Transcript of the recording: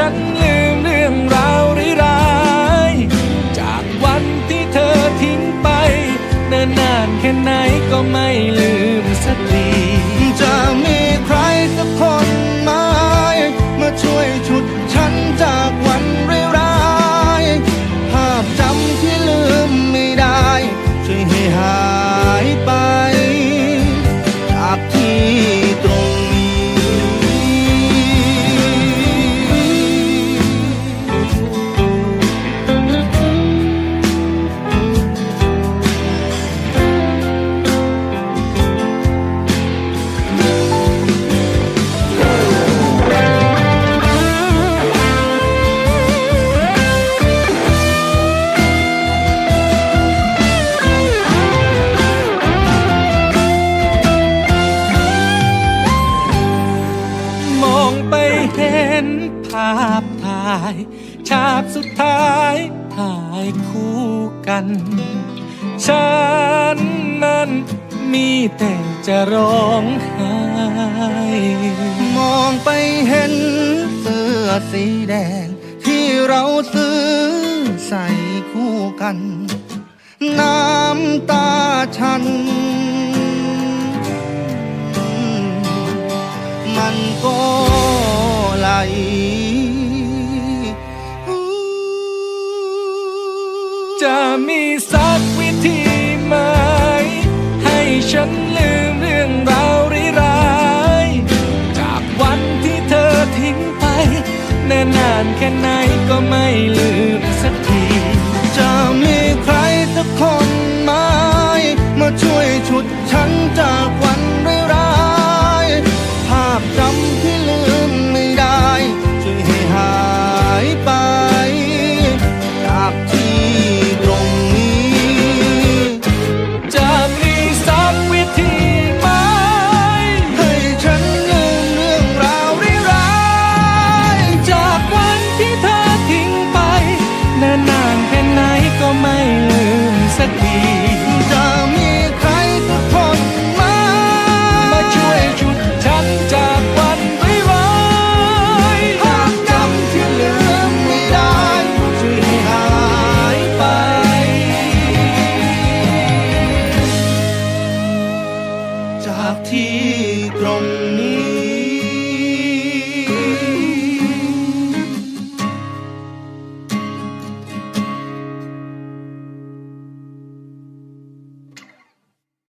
ฉันลืมเรื่องราวร้ายๆจากวันที่เธอทิ้งไปเนิ่นนานแค่ไหนก็ไม่ลืมสักทีจะมีใครสักคน ฉากสุดท้ายถ่ายคู่กัน ฉันนั้นมีแต่จะร้องไห้มองไปเห็นเสื้อสีแดง ที่เราซื้อใส่คู่กัน น้ำตาฉัน มันก็ไหล จะมีสักวิธี จากที่ตรงนี้